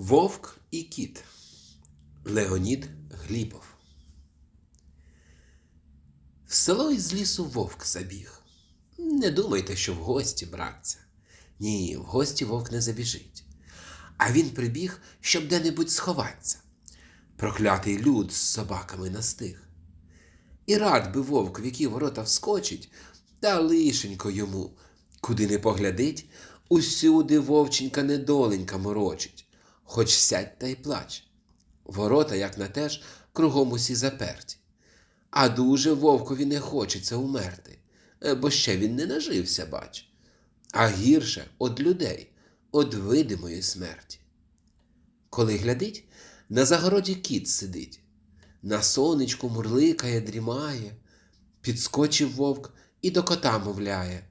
Вовк і кіт Леонід Глібов В село із лісу вовк забіг. Не думайте, що в гості братця. Ні, в гості вовк не забіжить. А він прибіг, щоб де-небудь сховатися. Проклятий люд з собаками настиг. І рад би вовк, в які ворота вскочить, та лишенько йому, куди не поглядить, усюди вовченька недоленька морочить, хоч сядь та й плач. Ворота, як на те ж, кругом усі заперті. А дуже вовкові не хочеться умерти, е, бо ще він не нажився, бач. А гірше од людей, од видимої смерті. Коли глядить, на загороді кіт сидить, на сонечку мурликає, дрімає, підскочив вовк і до кота мовляє.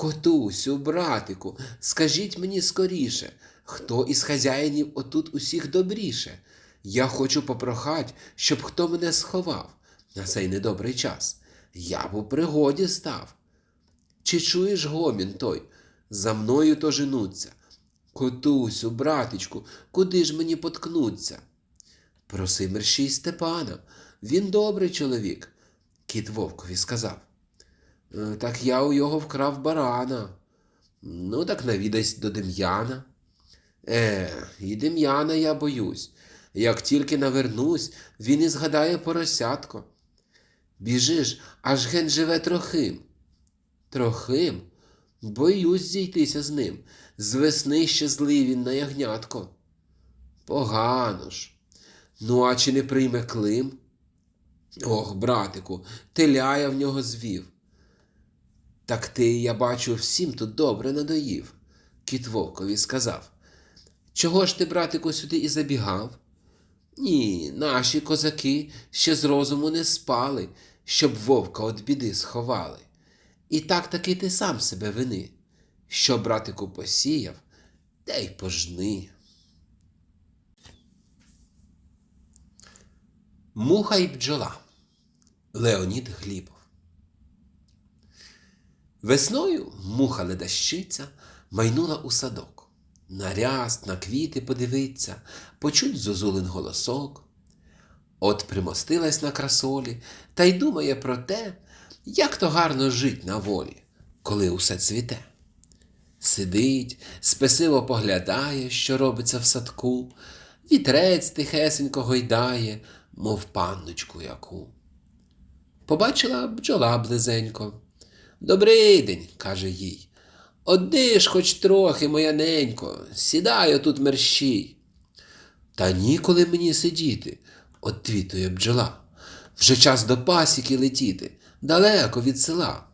Котусю, братику, скажіть мені скоріше, хто із хазяїнів отут усіх добріше? Я хочу попрохать, щоб хто мене сховав на цей недобрий час. Я б у пригоді став. Чи чуєш гомін той? За мною то женуться. Котусю, братичку, куди ж мені поткнуться? Проси мерщій Степана, він добрий чоловік, кіт вовкові сказав. «Е, Так я у його вкрав барана. Ну, так навідайсь до Дем'яна. Е, і Дем'яна я боюсь. Як тільки навернусь, він і згадає поросятко. Біжиш, аж ген живе трохим. Трохим? Боюсь зійтися з ним. З весни ще злий він на ягнятко. Погано ж. Ну, а чи не прийме Клим? Ох, братику, теля я в нього звів. Так ти, я бачу, всім тут добре надоїв, кіт вовкові сказав. Чого ж ти, братику, сюди і забігав? Ні, наші козаки ще з розуму не спали, щоб вовка від біди сховали. І так таки ти сам себе вини. Що братику посіяв, те й пожни. Муха й бджола Леонід Глібов Весною муха ледащиця майнула у садок. На ряст, на квіти подивиться, почуть зозулин голосок. От примостилась на красолі та й думає про те, як то гарно жить на волі, коли усе цвіте. Сидить, спесиво поглядає, що робиться в садку, вітрець тихесенько гойдає, мов панночку яку. Побачила бджола близенько. Добрий день, каже їй. Одди ж хоч трохи, моя ненько, сідай отут мерщій. Та ніколи мені сидіти, отвітує бджола. Вже час до пасіки летіти, далеко від села.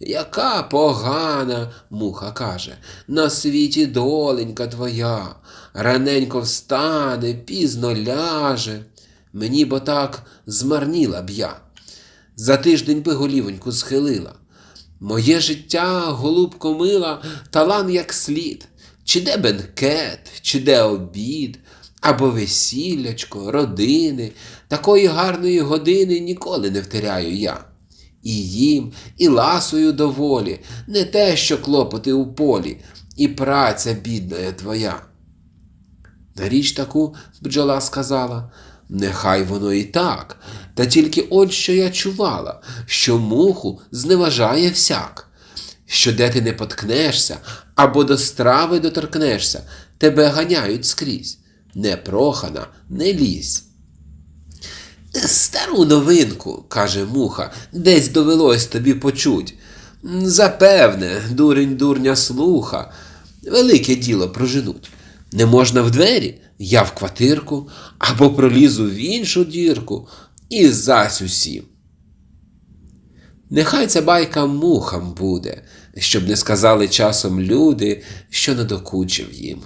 Яка погана, муха каже, на світі доленька твоя, раненько встане, пізно ляже. Мені бо так змарніла б я. За тиждень би голівоньку схилила. Моє життя, голубко мила, талан як слід, чи де бенкет, чи де обід, або весіллячко, родини, такої гарної години ніколи не втеряю я. І їм, і ласою доволі, не те, що клопоти у полі, і праця бідна твоя. На річ таку бджола сказала, нехай воно і так, та тільки от що я чувала, що муху зневажає всяк, що де ти не поткнешся або до страви доторкнешся, тебе ганяють скрізь. Не прохана, не лізь. Стару новинку, каже муха, десь довелось тобі почуть. Запевне, дурень дурня слуха, велике діло проженуть. Не можна в двері, я в квартирку, або пролізу в іншу дірку і зась усім. Нехай ця байка мухам буде, щоб не сказали часом люди, що надокучив їм.